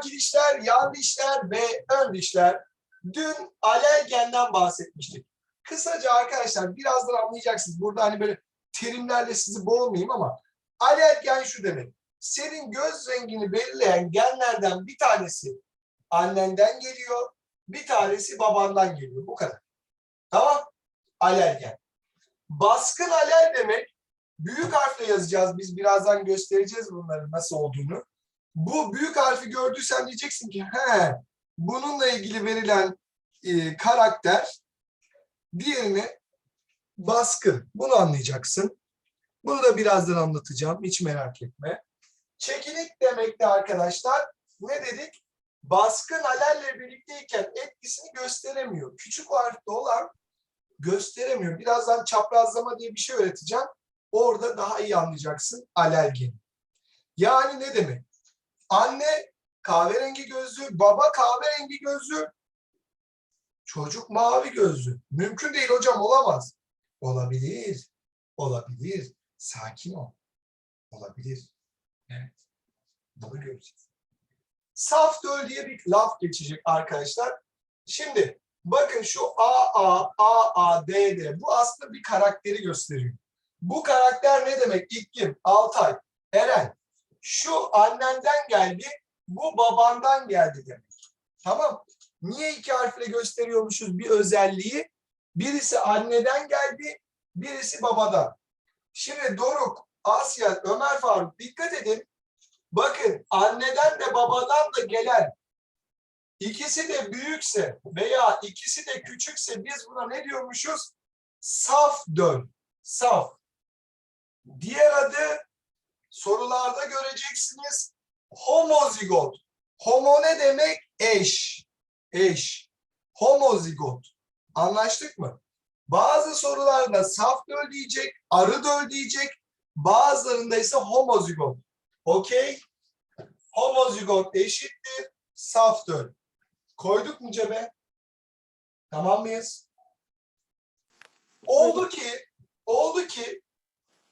Ortak dişler, yan dişler ve ön dişler. Dün alergenden bahsetmiştik. Kısaca arkadaşlar birazdan anlayacaksınız. Burada hani böyle terimlerle sizi boğmayayım ama alergen şu demek. Senin göz rengini belirleyen genlerden bir tanesi annenden geliyor, bir tanesi babandan geliyor. Bu kadar. Tamam? Alergen. Baskın aler demek büyük harfle yazacağız. Biz birazdan göstereceğiz bunların nasıl olduğunu. Bu büyük harfi gördüysen diyeceksin ki he bununla ilgili verilen e, karakter diğerini baskın. Bunu anlayacaksın. Bunu da birazdan anlatacağım. Hiç merak etme. Çekinik demek de arkadaşlar ne dedik? Baskın alerle birlikteyken etkisini gösteremiyor. Küçük harfte olan gösteremiyor. Birazdan çaprazlama diye bir şey öğreteceğim. Orada daha iyi anlayacaksın alergeni. Yani ne demek? Anne kahverengi gözlü, baba kahverengi gözlü, çocuk mavi gözlü. Mümkün değil hocam olamaz. Olabilir. Olabilir. Sakin ol. Olabilir. Evet. Bunu göreceğiz. Saf döl diye bir laf geçecek arkadaşlar. Şimdi bakın şu A, A, A, A, D, D. Bu aslında bir karakteri gösteriyor. Bu karakter ne demek? İklim, Altay, Eren. Şu annenden geldi, bu babandan geldi demek. Tamam. Niye iki harfle gösteriyormuşuz bir özelliği? Birisi anneden geldi, birisi babadan. Şimdi Doruk, Asya, Ömer Faruk dikkat edin. Bakın anneden de babadan da gelen ikisi de büyükse veya ikisi de küçükse biz buna ne diyormuşuz? Saf döl. Saf. Diğer adı sorularda göreceksiniz. Homozigot. Homo ne demek? Eş. Eş. Homozigot. Anlaştık mı? Bazı sorularda saf döl diyecek, arı döl diyecek. Bazılarında ise homozigot. Okey? Homozigot eşittir saf döl. Koyduk mu cebe? Tamam mıyız? Oldu ki, oldu ki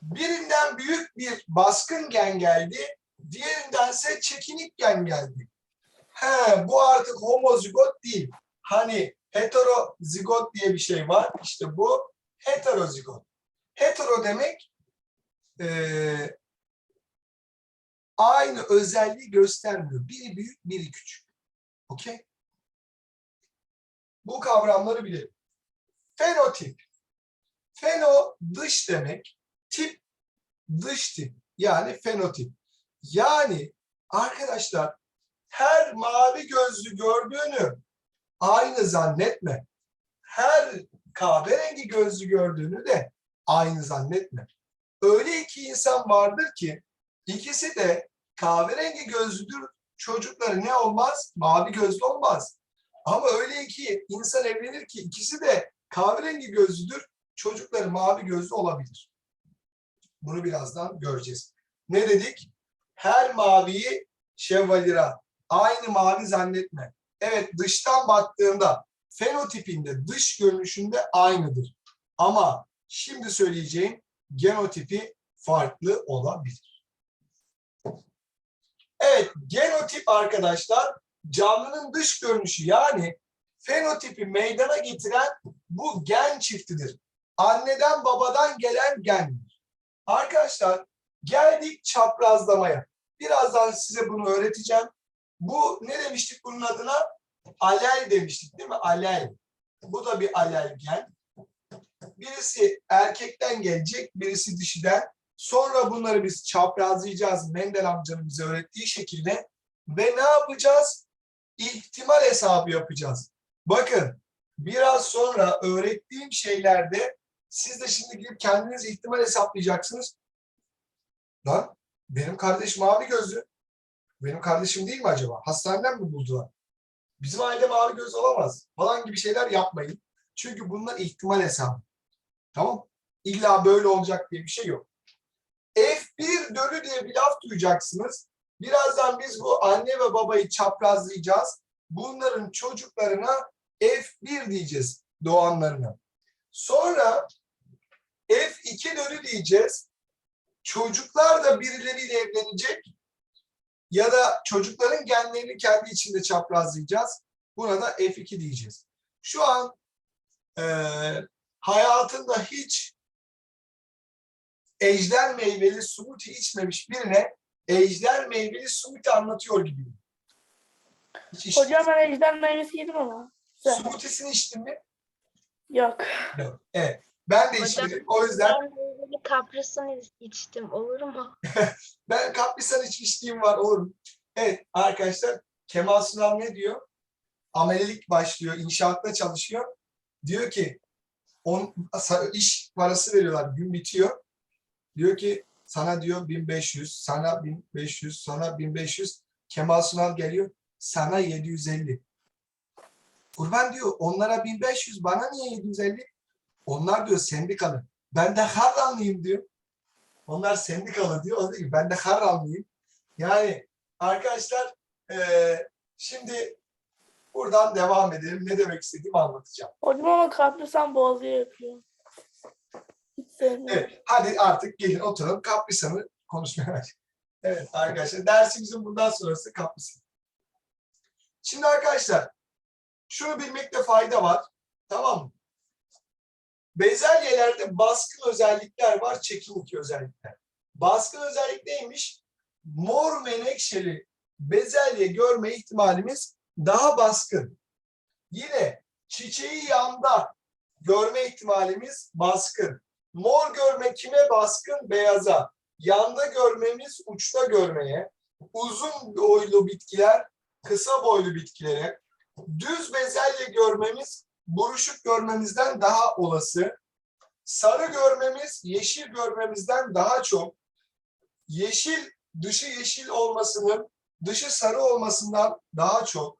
birinden büyük bir baskın gen geldi, diğerindense çekinik gen geldi. He, bu artık homozigot değil. Hani heterozigot diye bir şey var. İşte bu heterozigot. Hetero demek eee, aynı özelliği göstermiyor. Biri büyük, biri küçük. Okey? Bu kavramları bilelim. Fenotip. Feno dış demek. Tip dış tip. Yani fenotip. Yani arkadaşlar her mavi gözlü gördüğünü aynı zannetme. Her kahverengi gözlü gördüğünü de aynı zannetme. Öyle iki insan vardır ki ikisi de kahverengi gözlüdür. Çocukları ne olmaz? Mavi gözlü olmaz. Ama öyle iki insan evlenir ki ikisi de kahverengi gözlüdür. Çocukları mavi gözlü olabilir. Bunu birazdan göreceğiz. Ne dedik? Her maviyi şevvalira. Aynı mavi zannetme. Evet dıştan baktığında fenotipinde, dış görünüşünde aynıdır. Ama şimdi söyleyeceğim genotipi farklı olabilir. Evet, genotip arkadaşlar canlının dış görünüşü yani fenotipi meydana getiren bu gen çiftidir. Anneden babadan gelen gendir. Arkadaşlar geldik çaprazlamaya. Birazdan size bunu öğreteceğim. Bu ne demiştik bunun adına? Alel demiştik değil mi? Alel. Bu da bir alel gen. Birisi erkekten gelecek, birisi dişiden. Sonra bunları biz çaprazlayacağız Mendel amcanın bize öğrettiği şekilde. Ve ne yapacağız? İhtimal hesabı yapacağız. Bakın biraz sonra öğrettiğim şeylerde siz de şimdi gidip kendiniz ihtimal hesaplayacaksınız. Lan benim kardeşim mavi gözlü. Benim kardeşim değil mi acaba? Hastaneden mi buldular? Bizim aile mavi göz olamaz falan gibi şeyler yapmayın. Çünkü bunlar ihtimal hesabı. Tamam? İlla böyle olacak diye bir şey yok. F1 dölü diye bir laf duyacaksınız. Birazdan biz bu anne ve babayı çaprazlayacağız. Bunların çocuklarına F1 diyeceğiz doğanlarına. Sonra F2 dölü diyeceğiz. Çocuklar da birileriyle evlenecek. ya da çocukların genlerini kendi içinde çaprazlayacağız. Buna da F2 diyeceğiz. Şu an eee, hayatında hiç ejder meyveli smoothie içmemiş birine ejder meyveli smoothie anlatıyor gibiyim. Hiç Hocam ben ejder meyvesi yedim ama. Smoothiesini içtin mi? Yok. Yok. Evet. Ben de içmedim. O yüzden Ben kaprisan içtim olur mu? ben kaprisan içmişliğim var olur mu? Evet arkadaşlar Kemal Sunal ne diyor? Amelelik başlıyor. inşaatta çalışıyor. Diyor ki on, iş parası veriyorlar. Gün bitiyor. Diyor ki sana diyor 1500, sana 1500, sana 1500. Kemal Sunal geliyor. Sana 750. Kurban diyor onlara 1500 bana niye 750? Onlar diyor sendikalı. Ben de Harranlıyım diyor. Onlar sendikalı diyor. O diyor ki ben de Harranlıyım. Yani arkadaşlar eee, şimdi buradan devam edelim. Ne demek istediğimi anlatacağım. Hocam ama kaprisan boğazı yapıyor. Evet, hadi artık gelin oturalım. Kaprisan'ı konuşmaya başlayalım. Evet arkadaşlar dersimizin bundan sonrası Kaprisan. Şimdi arkadaşlar şunu bilmekte fayda var. Tamam mı? Bezelyelerde baskın özellikler var, çekinik özellikler. Baskın özellik neymiş? Mor menekşeli bezelye görme ihtimalimiz daha baskın. Yine çiçeği yanda görme ihtimalimiz baskın. Mor görme kime baskın? Beyaza. Yanda görmemiz uçta görmeye. Uzun boylu bitkiler kısa boylu bitkilere. Düz bezelye görmemiz buruşuk görmemizden daha olası. Sarı görmemiz yeşil görmemizden daha çok. Yeşil dışı yeşil olmasının dışı sarı olmasından daha çok.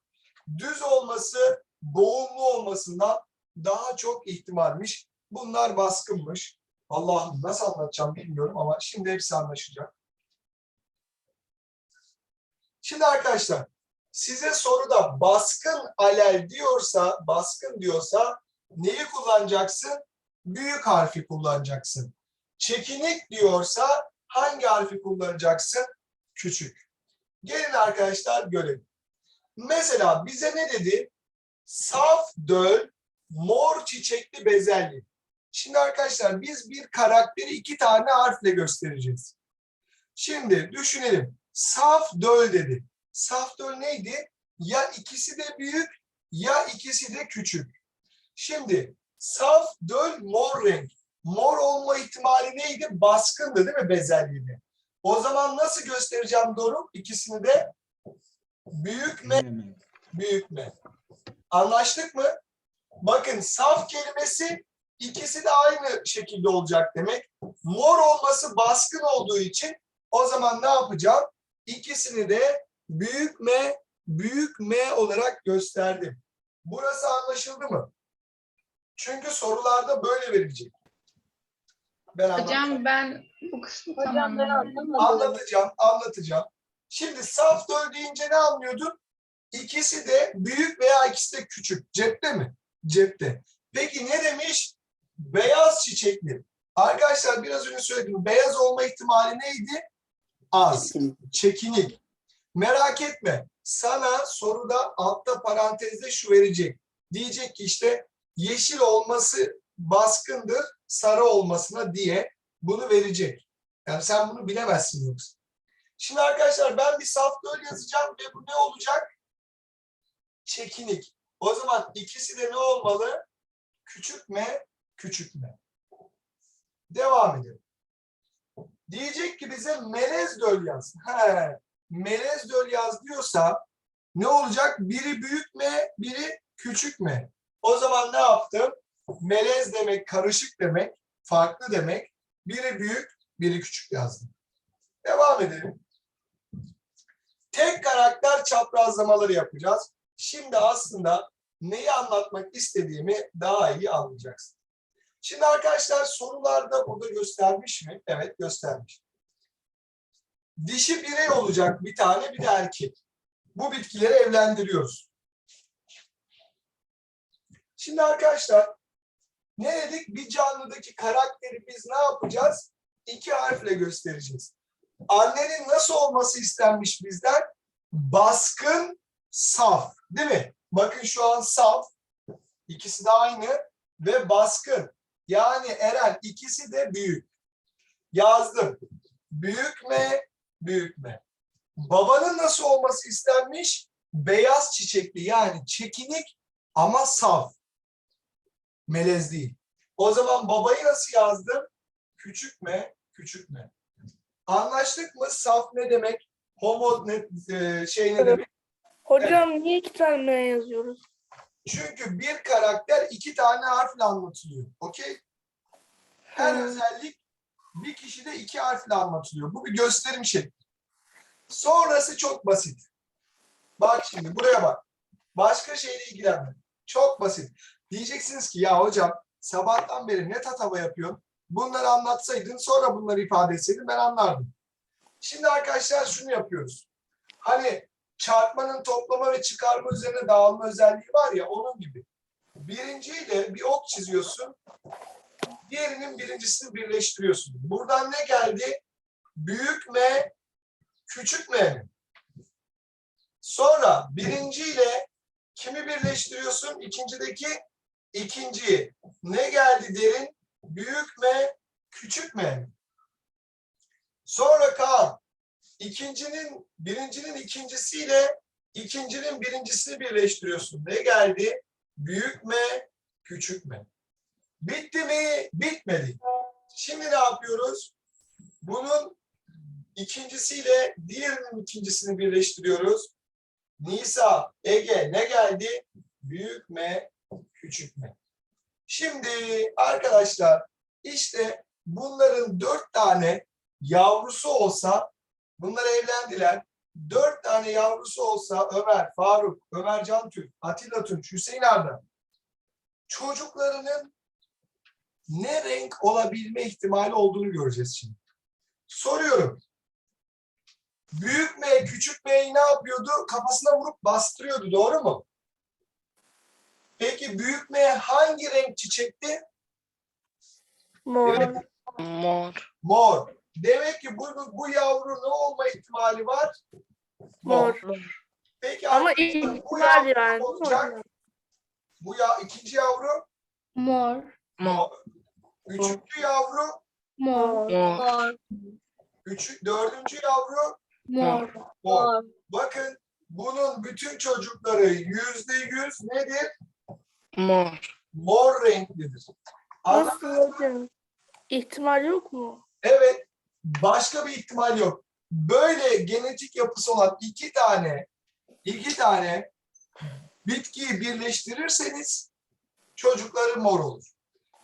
Düz olması boğumlu olmasından daha çok ihtimalmiş. Bunlar baskınmış. Allah'ım nasıl anlatacağım bilmiyorum ama şimdi hepsi anlaşacak. Şimdi arkadaşlar size soruda baskın alel diyorsa, baskın diyorsa neyi kullanacaksın? Büyük harfi kullanacaksın. Çekinik diyorsa hangi harfi kullanacaksın? Küçük. Gelin arkadaşlar görelim. Mesela bize ne dedi? Saf döl, mor çiçekli bezelye. Şimdi arkadaşlar biz bir karakteri iki tane harfle göstereceğiz. Şimdi düşünelim. Saf döl dedi. Saf döl neydi? Ya ikisi de büyük ya ikisi de küçük. Şimdi saf döl mor renk. Mor olma ihtimali neydi? Baskındı değil mi bezelyede? O zaman nasıl göstereceğim Doruk? İkisini de büyük mü, büyük mü? Anlaştık mı? Bakın saf kelimesi ikisi de aynı şekilde olacak demek. Mor olması baskın olduğu için o zaman ne yapacağım? İkisini de büyük M, büyük M olarak gösterdim. Burası anlaşıldı mı? Çünkü sorularda böyle verilecek. Ben anlatacağım. Hocam ben bu kısmı tam Hocam ben anlamadım. anlamadım. Anlatacağım, anlatacağım. Şimdi saf döl deyince ne anlıyordun? İkisi de büyük veya ikisi de küçük. Cepte mi? Cepte. Peki ne demiş? Beyaz çiçekli. Arkadaşlar biraz önce söyledim. Beyaz olma ihtimali neydi? Az. Çekinik. Merak etme. Sana soruda altta parantezde şu verecek. Diyecek ki işte yeşil olması baskındır sarı olmasına diye bunu verecek. Yani sen bunu bilemezsin yoksa. Şimdi arkadaşlar ben bir saf döl yazacağım ve bu ne olacak? Çekinik. O zaman ikisi de ne olmalı? Küçük mü? Küçük mü? Devam edelim. Diyecek ki bize melez döl yaz. He, melez döl yaz diyorsa ne olacak? Biri büyük mü? Biri küçük mü? O zaman ne yaptım? Melez demek karışık demek, farklı demek. Biri büyük, biri küçük yazdım. Devam edelim. Tek karakter çaprazlamaları yapacağız. Şimdi aslında neyi anlatmak istediğimi daha iyi anlayacaksın. Şimdi arkadaşlar sorularda burada göstermiş mi? Evet göstermiş. Dişi birey olacak bir tane bir de erkek. Bu bitkileri evlendiriyoruz. Şimdi arkadaşlar ne dedik? Bir canlıdaki karakteri biz ne yapacağız? İki harfle göstereceğiz. Annenin nasıl olması istenmiş bizden? Baskın, saf. Değil mi? Bakın şu an saf. İkisi de aynı. Ve baskın. Yani Eren ikisi de büyük. Yazdım. Büyük mü? Büyük mü? Babanın nasıl olması istenmiş? Beyaz çiçekli yani çekinik ama saf. Melez değil. O zaman babayı nasıl yazdım? Küçük mü? Küçük mü? Anlaştık mı? Saf ne demek? Homo ne, e, şey ne Evet. demek? Hocam niye iki tane yazıyoruz? Çünkü bir karakter iki tane harfle anlatılıyor. Okey? Her Hmm. özellik bir kişide iki harfle anlatılıyor. Bu bir gösterim şekli. Sonrası çok basit. Bak şimdi buraya bak. Başka şeyle ilgilenme. Çok basit. Diyeceksiniz ki ya hocam sabahtan beri ne tatava yapıyorsun? Bunları anlatsaydın sonra bunları ifade etseydin ben anlardım. Şimdi arkadaşlar şunu yapıyoruz. Hani çarpmanın toplama ve çıkarma üzerine dağılma özelliği var ya onun gibi. Birinciyle bir ok çiziyorsun. Diğerinin birincisini birleştiriyorsun. Buradan ne geldi? Büyük M, küçük M? Sonra birinciyle kimi birleştiriyorsun? İkincideki ikinciyi. Ne geldi derin? Büyük M, küçük M? Sonra Kaan, ikincinin, birincinin ikincisiyle ikincinin birincisini birleştiriyorsun. Ne geldi? Büyük M, küçük M. Bitti mi? Bitmedi. Şimdi ne yapıyoruz? Bunun ikincisiyle diğerinin ikincisini birleştiriyoruz. Nisa, Ege ne geldi? Büyük M, küçük M. Şimdi arkadaşlar işte bunların dört tane yavrusu olsa bunlar evlendiler. Dört tane yavrusu olsa Ömer, Faruk, Ömer Can Türk, Atilla Tunç, Hüseyin Arda çocuklarının ne renk olabilme ihtimali olduğunu göreceğiz şimdi. Soruyorum. Büyük M, küçük M'yi ne yapıyordu? Kafasına vurup bastırıyordu, doğru mu? Peki büyük M hangi renk çiçekti? Mor. Evet, Mor. mor. Demek ki bu, bu yavru ne olma ihtimali var? Mor. Peki Ama bu yavru yani. olacak? Bu ya ikinci yavru, Mor. Mor. Üçüncü yavru, Mor. Mor. üçü, dördüncü yavru, Mor. mor. Bakın bunun bütün çocukları yüzde yüz nedir? Mor. Mor renklidir. Nasıl Anladınız mı? hocam? İhtimal yok mu? Evet. Başka bir ihtimal yok. Böyle genetik yapısı olan iki tane iki tane bitkiyi birleştirirseniz çocukları mor olur.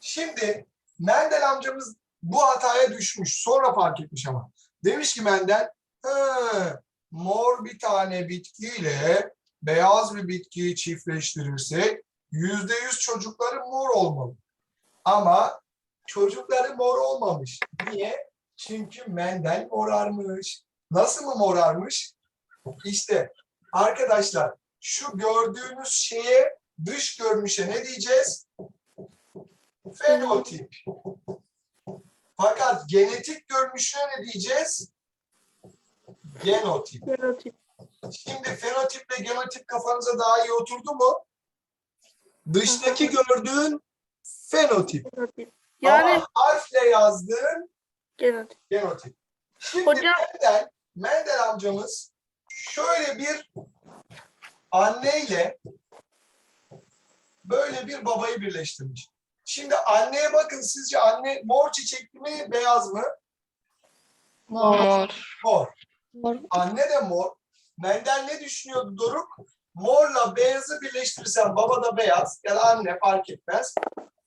Şimdi Mendel amcamız bu hataya düşmüş. Sonra fark etmiş ama. Demiş ki Mendel, "Hı, mor bir tane bitkiyle beyaz bir bitkiyi çiftleştirirsek yüzde yüz çocukları mor olmalı. Ama çocukları mor olmamış. Niye? Çünkü Mendel morarmış. Nasıl mı morarmış? İşte arkadaşlar şu gördüğünüz şeye dış görünüşe ne diyeceğiz? Fenotip. Fakat genetik görünüşüne ne diyeceğiz? Genotip. Genotip. Şimdi fenotiple genotip kafanıza daha iyi oturdu mu? Dıştaki gördüğün fenotip. Genotip. Yani Ama harfle yazdığın genotip. genotip. Şimdi Hocam- Mendel, Mendel amcamız şöyle bir anneyle böyle bir babayı birleştirmiş. Şimdi anneye bakın sizce anne mor çiçekli mi beyaz mı? Mor. Mor. Mor. Anne de mor. Mendel ne düşünüyordu Doruk? Morla beyazı birleştirirsen baba da beyaz ya da anne fark etmez.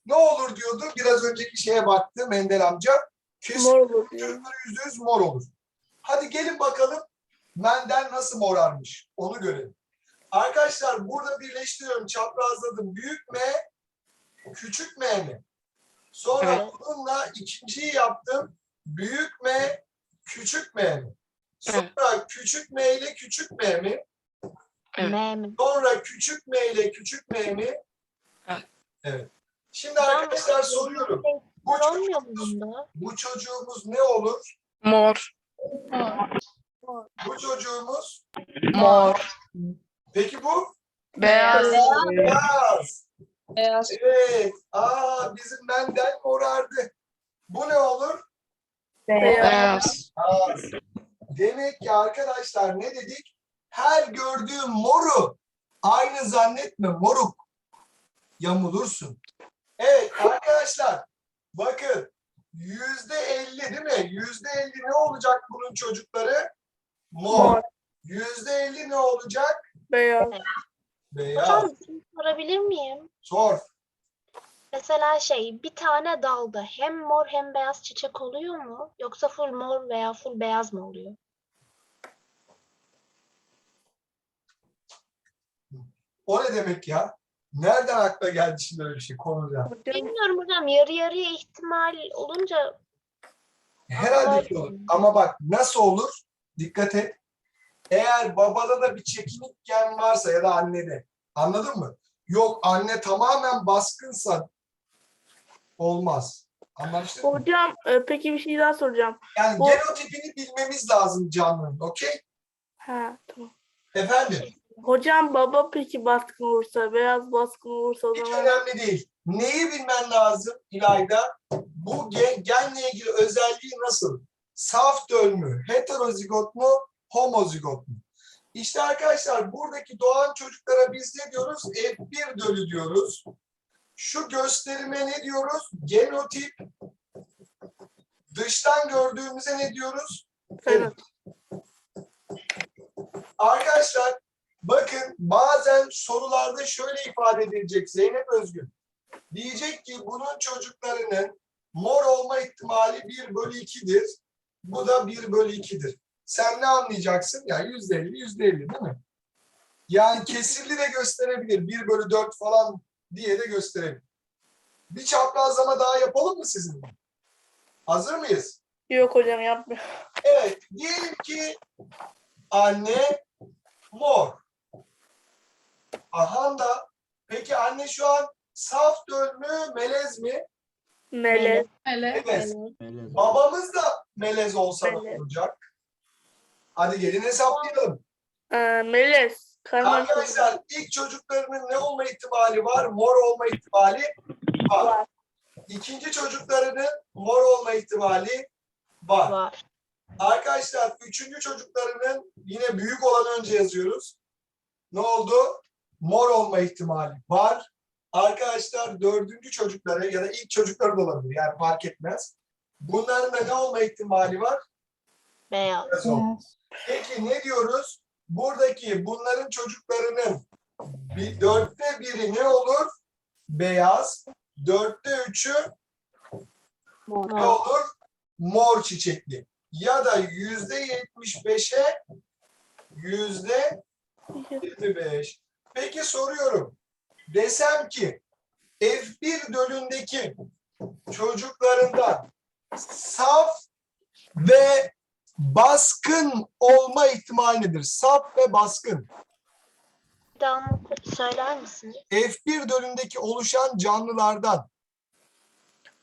Ne olur diyordu biraz önceki şeye baktı Mendel amca. Kesin Mor olur diyor. çocukları yüzde yüz mor olur. Hadi gelin bakalım Mendel nasıl morarmış onu görelim. Arkadaşlar burada birleştiriyorum çaprazladım. Büyük M, küçük M mi? Sonra Evet. bununla ikinciyi yaptım. Büyük M, küçük M mi? Sonra küçük M ile küçük M mi? Evet. Sonra küçük M ile küçük M mi? Evet. Evet. Şimdi arkadaşlar soruyorum. Bu çocuğumuz, bu çocuğumuz ne olur? Mor. Mor. Bu çocuğumuz. Mor. Peki bu? Beyaz. Beyaz. Beyaz. Evet. Aa bizim benden morardı. Bu ne olur? Beyaz. Beyaz. Demek ki arkadaşlar ne dedik? Her gördüğün moru aynı zannetme moruk. Yamulursun. Evet arkadaşlar bakın yüzde elli değil mi? Yüzde elli ne olacak bunun çocukları? Mor. Mor. Yüzde elli ne olacak? Beyaz. Beyaz. Hocam bir şey sorabilir miyim? Sor. Mesela şey bir tane dalda hem mor hem beyaz çiçek oluyor mu? Yoksa full mor veya full beyaz mı oluyor? O ne demek ya? Nereden akla geldi şimdi öyle bir şey? Hocam Bilmiyorum hocam yarı yarıya ihtimal olunca Herhalde ki olur. Ama bak nasıl olur? Dikkat et. Eğer babada da bir çekinik gen varsa ya da annede. Anladın mı? Yok anne tamamen baskınsa olmaz. Anlaştık mı? Hocam e, peki bir şey daha soracağım. Yani bu- genotipini bilmemiz lazım canlının. Okey? Ha tamam. Efendim? Hocam baba peki baskın olursa, beyaz baskın olursa o Hiç zaman önemli değil. Neyi bilmen lazım İlayda? Bu gen, genle ilgili özelliği nasıl? Saf döl mü? Heterozigot mu? Homozigot mu? İşte arkadaşlar buradaki doğan çocuklara biz ne diyoruz? F1 dölü diyoruz. Şu gösterime ne diyoruz? Genotip. Dıştan gördüğümüze ne diyoruz? fenotip. Arkadaşlar bakın bazen sorularda şöyle ifade edilecek Zeynep Özgün. Diyecek ki bunun çocuklarının mor olma ihtimali 1 bölü 2'dir. Bu da 1 bölü 2'dir. Sen ne anlayacaksın? Ya yüzde elli, yüzde elli değil mi? Yani kesirli de gösterebilir. 1 bölü 4 falan diye de gösterebilir. Bir çaprazlama daha yapalım mı sizinle? Hazır mıyız? Yok hocam yapmıyor. Evet, diyelim ki anne mor. Ahanda, peki anne şu an saf döl mü, melez mi? Melez. Ele. Melez. Babamız da melez olsa ne Melez. olacak? Hadi gelin hesaplayalım. E, melez. Karma Arkadaşlar ilk çocuklarının ne olma ihtimali var? Mor olma ihtimali var. Var. İkinci çocuklarının mor olma ihtimali var. var. Arkadaşlar üçüncü çocuklarının yine büyük olan önce yazıyoruz. Ne oldu? Mor olma ihtimali var. Arkadaşlar dördüncü çocuklara ya da ilk çocukları da olabilir yani fark etmez. Bunların da ne olma ihtimali var? Beyaz. Beyaz. Peki ne diyoruz? Buradaki bunların çocuklarının bir, dörtte biri ne olur? Beyaz. Dörtte üçü ne olur? Mor çiçekli. Ya da yüzde yetmiş beşe yüzde yirmi beş. Peki soruyorum. Desem ki F1 dölündeki çocuklarından saf ve baskın olma ihtimali nedir? Saf ve baskın. Mı söyler misiniz? F1 dölündeki oluşan canlılardan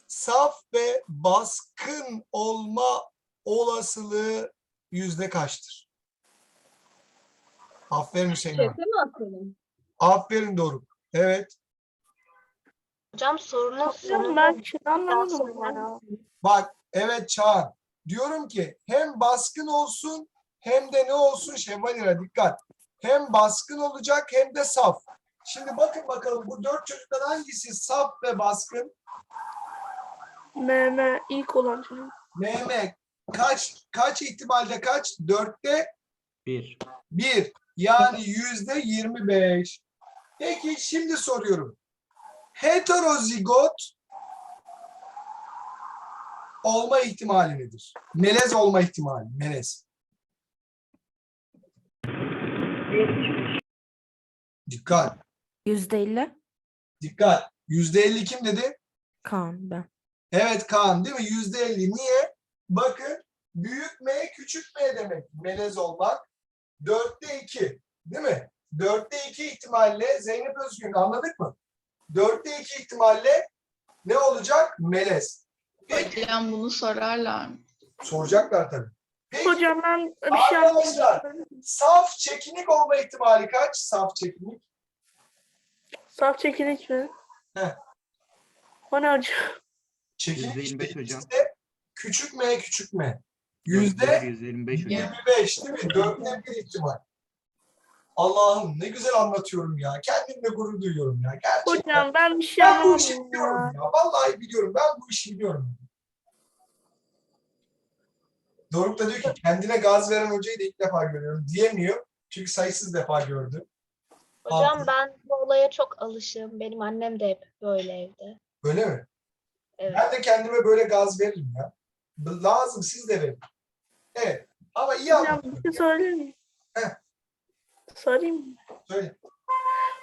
saf ve baskın olma olasılığı yüzde kaçtır? Aferin Hüseyin. abi. Aferin Doruk. Evet. Hocam sorunun Hocam sonunda ben şunu anlamadım? Bak evet Çağan. Diyorum ki hem baskın olsun hem de ne olsun Şevval İra, dikkat. Hem baskın olacak hem de saf. Şimdi bakın bakalım bu dört çocuktan hangisi saf ve baskın? Meme ilk olan çocuk. Mehmet kaç kaç ihtimalde kaç? Dörtte Bir. bir. Yani yüzde yirmi beş. Peki şimdi soruyorum. Heterozigot olma ihtimali nedir? Melez olma ihtimali. Melez. Dikkat. Yüzde elli. Dikkat. Yüzde elli kim dedi? Kaan ben. Evet Kaan değil mi? Yüzde elli. Niye? Bakın büyük M küçük M demek. Melez olmak. Dörtte iki. Değil mi? Dörtte iki ihtimalle Zeynep Özgün anladık mı? Dörtte iki ihtimalle ne olacak? Melez. Hocam bunu sorarlar mı? soracaklar tabii. Peki Hocam ben bir şey Arkadaşlar. saf çekinik olma ihtimali kaç? Saf çekinik. Saf çekinik mi? Heh. O ne hocam? Çekinik %25 işte hocam. ikisi de küçük m küçük m. Yüzde 125 hocam. 25 değil mi? Dörtte bir ihtimal. Allah'ım ne güzel anlatıyorum ya. Kendimle gurur duyuyorum ya. Gerçekten. Hocam ben bir şey ben bu işi anlamadım biliyorum ya. ya. Vallahi biliyorum. Ben bu işi biliyorum. Doruk da diyor ki kendine gaz veren hocayı da ilk defa görüyorum. Diyemiyor. Çünkü sayısız defa gördü. Hocam Altı. ben bu olaya çok alışığım. Benim annem de hep böyle evde. Öyle mi? Evet. Ben de kendime böyle gaz veririm ya. B- Lazım siz de verin. Evet. Ama iyi Hocam anlatıyorum. bir şey sorabilir miyim? Heh. Sorayım mı? Söyle.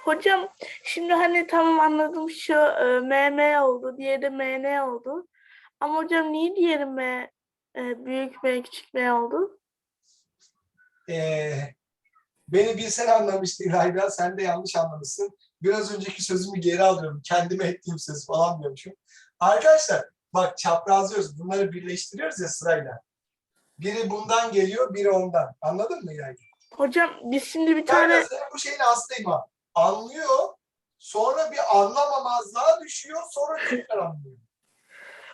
Hocam şimdi hani tamam anladım şu e, MM oldu, diğeri de MN oldu. Ama hocam niye diğeri M, e, büyük M, küçük M oldu? Ee, beni bilsen anlamıştın İlayda. Sen de yanlış anlamışsın. Biraz önceki sözümü geri alıyorum. Kendime ettiğim söz falan diyormuşum. Arkadaşlar bak çaprazlıyoruz. Bunları birleştiriyoruz ya sırayla. Biri bundan geliyor, biri ondan. Anladın mı İlayda? Hocam biz şimdi bir tane de senin bu şeyin hastayım ha. Anlıyor, sonra bir anlamamazlığa düşüyor, sonra tekrar anlıyor.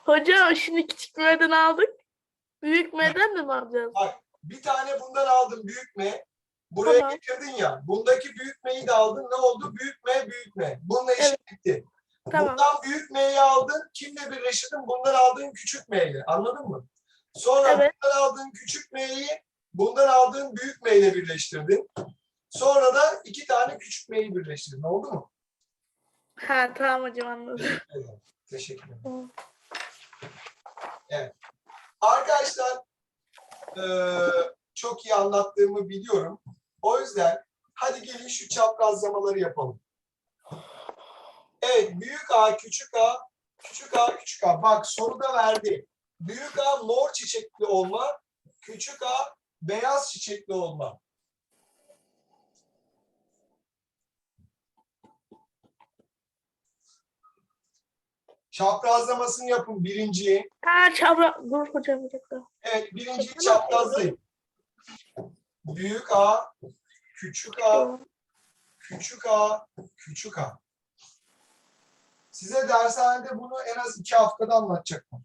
hocam şimdi küçük M'den aldık. Büyük M'den de mi alacağız? Bir tane bundan aldın büyük M. Buraya Tamam. getirdin ya. Bundaki büyük M'yi de aldın. Ne oldu? Büyük M, büyük M. Bununla işin Evet. bitti. Tamam. Bundan büyük M'yi aldın. Kimle birleştirdin? Bundan aldığın küçük M'yle. Anladın mı? Sonra Evet. bundan aldığın küçük M'yi bundan aldığın büyük M ile birleştirdin. Sonra da iki tane küçük M'yi birleştirdin. Oldu mu? Ha tamam hocam anladım. Evet. Teşekkür ederim. Evet. Arkadaşlar eee, çok iyi anlattığımı biliyorum. O yüzden hadi gelin şu çaprazlamaları yapalım. Evet, büyük A, küçük A, küçük A, küçük A. Bak soruda verdi. Büyük A mor çiçekli olma, küçük A beyaz çiçekli olma. Çaprazlamasını yapın birinciyi. Ha çabra... Dur hocam bir dakika. Evet, birinciyi Çekil çaprazlayın. Büyük A, küçük A, küçük A, küçük A. Size dershanede bunu en az iki haftada anlatacaklar.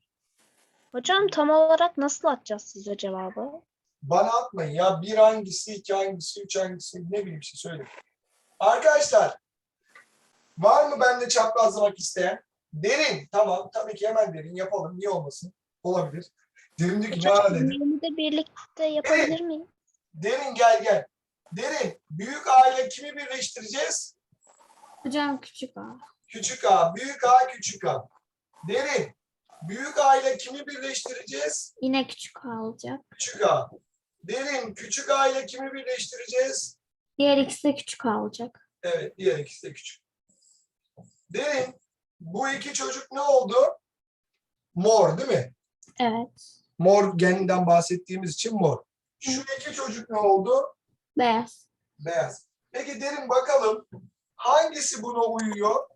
Hocam tam olarak nasıl atacağız size cevabı? Bana atmayın ya. Bir hangisi, iki hangisi, üç hangisi ne bileyim şey söyle. Arkadaşlar var mı bende çaprazlamak isteyen? Derin. Tamam. Tabii ki hemen derin yapalım. Niye olmasın? Olabilir. Derin diyor ki ne ara da birlikte yapabilir miyim? Derin gel gel. Derin. Büyük A ile kimi birleştireceğiz? Hocam küçük A. Küçük A, büyük A, küçük A. Derin. Büyük A ile kimi birleştireceğiz? Yine küçük A olacak. Küçük A. Derin. Küçük A ile kimi birleştireceğiz? Diğer ikisi de küçük A olacak. Evet, diğer ikisi de küçük. Derin. Bu iki çocuk ne oldu? Mor değil mi? Evet. Mor geninden bahsettiğimiz için mor. Şu iki çocuk ne oldu? Beyaz. Beyaz. Peki derin bakalım. Hangisi buna uyuyor?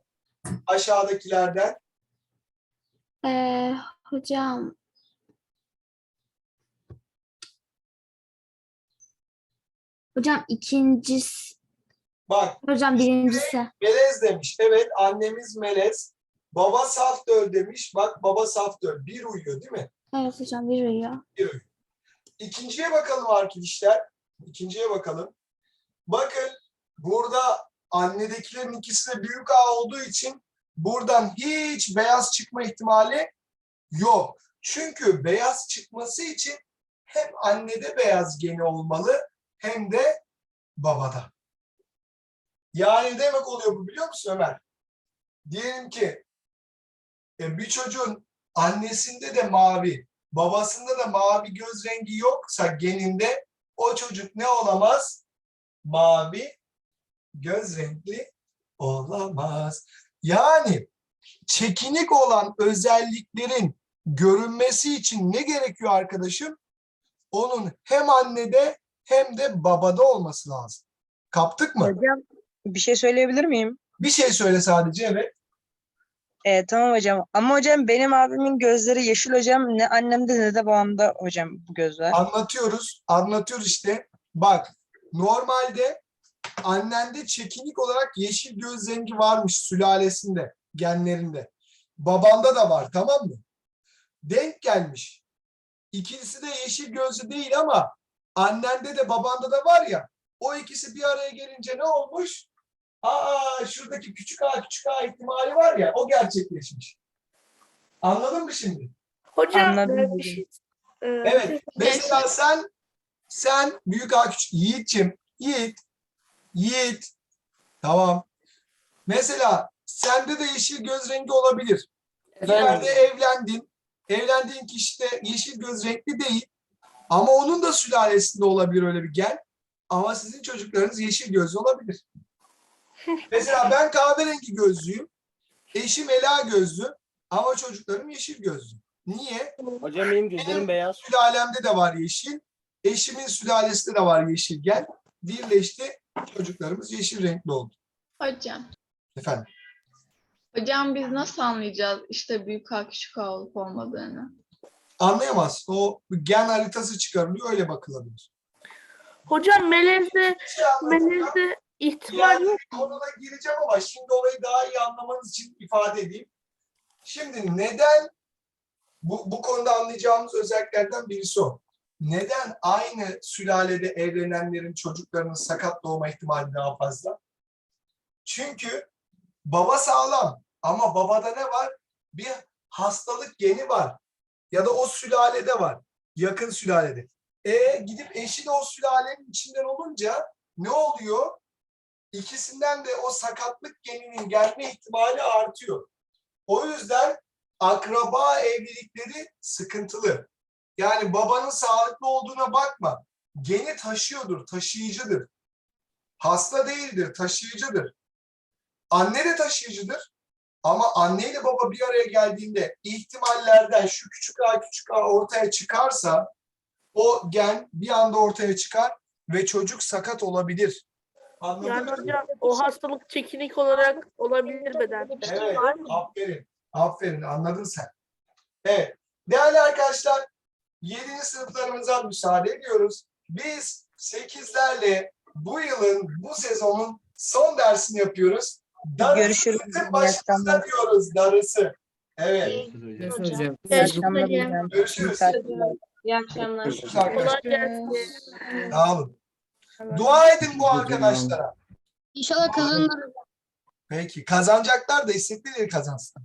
Aşağıdakilerden. Ee, hocam Hocam ikincisi, Bak hocam birincisi. Melez demiş. Evet annemiz melez. Baba saftöl demiş. Bak baba saftöl. Bir uyuyor değil mi? Evet hocam bir uyuyor. Bir uyuyor. İkinciye bakalım arkadaşlar. İkinciye bakalım. Bakın burada annedekilerin ikisi de büyük A olduğu için buradan hiç beyaz çıkma ihtimali yok. Çünkü beyaz çıkması için hem annede beyaz geni olmalı hem de babada. Yani demek oluyor bu biliyor musun Ömer? Diyelim ki e, bir çocuğun annesinde de mavi, babasında da mavi göz rengi yoksa geninde o çocuk ne olamaz? Mavi göz renkli olamaz. Yani çekinik olan özelliklerin görünmesi için ne gerekiyor arkadaşım? Onun hem annede hem de babada olması lazım. Kaptık mı? Hocam bir şey söyleyebilir miyim? Bir şey söyle sadece evet. Ee, tamam hocam. Ama hocam benim abimin gözleri yeşil hocam. Ne annemde ne de babamda hocam bu gözler. Anlatıyoruz. Anlatıyoruz işte. Bak normalde annende çekinik olarak yeşil göz rengi varmış sülalesinde, genlerinde. Babanda da var tamam mı? Denk gelmiş. İkisi de yeşil gözlü değil ama annende de babanda da var ya o ikisi bir araya gelince ne olmuş? Aa şuradaki küçük A küçük A ihtimali var ya o gerçekleşmiş. Anladın mı şimdi? Hocam Anladım e, bir şey, e, Evet. Mesela sen sen büyük A küçük Yiğit'ciğim. Yiğit. Yiğit. Tamam. Mesela sende de yeşil göz rengi olabilir. Bir yerde evlendin. Evlendiğin kişi de yeşil göz renkli değil. Ama onun da sülalesinde olabilir öyle bir gen. Ama sizin çocuklarınız yeşil gözlü olabilir. Mesela ben kahverengi gözlüyüm. Eşim ela gözlü. Ama çocuklarım yeşil gözlü. Niye? Hocam benim gözlerim beyaz. sülalemde de var yeşil. Eşimin sülalesinde de var yeşil gel. Birleşti. Çocuklarımız yeşil renkli oldu. Hocam, Efendim. hocam biz nasıl anlayacağız işte büyük A küçük A olup olmadığını? Anlayamazsın. O gen haritası çıkarılıyor. Öyle bakılabilir. hocam melezde şey melezde ihtimal Yani yok. konuda gireceğim ama şimdi olayı daha iyi anlamanız için ifade edeyim. Şimdi neden bu, bu konuda anlayacağımız özelliklerden birisi o. Neden aynı sülalede evlenenlerin çocuklarının sakat doğma ihtimali daha fazla? Çünkü baba sağlam ama babada ne var? Bir hastalık geni var. Ya da o sülalede var. Yakın sülalede. E gidip eşi de o sülalenin içinden olunca ne oluyor? İkisinden de o sakatlık geninin gelme ihtimali artıyor. O yüzden akraba evlilikleri sıkıntılı. Yani babanın sağlıklı olduğuna bakma. Geni taşıyordur, taşıyıcıdır. Hasta değildir, taşıyıcıdır. Anne de taşıyıcıdır. Ama anne ile baba bir araya geldiğinde ihtimallerden şu küçük a küçük a ortaya çıkarsa o gen bir anda ortaya çıkar ve çocuk sakat olabilir. Anladın Yani mı? hocam o hastalık çekinik olarak olabilir bedende. Evet, aferin. Aferin, anladın sen. Evet, değerli arkadaşlar, 7. sınıflarımıza müsaade ediyoruz. Biz 8'lerle bu yılın, bu sezonun son dersini yapıyoruz. Darısı Görüşürüz. bizim akşamlar. diyoruz, darısı. Evet, İyi hocam. İyi Görüşürüz akşamlar hocam. görüşürüz. İyi akşamlar. Görüşürüz arkadaşlar. Kolay gelsin. Sağ olun. Dua edin bu arkadaşlara. İnşallah kazanırız. Peki, kazanacaklar da istedikleri kazansın.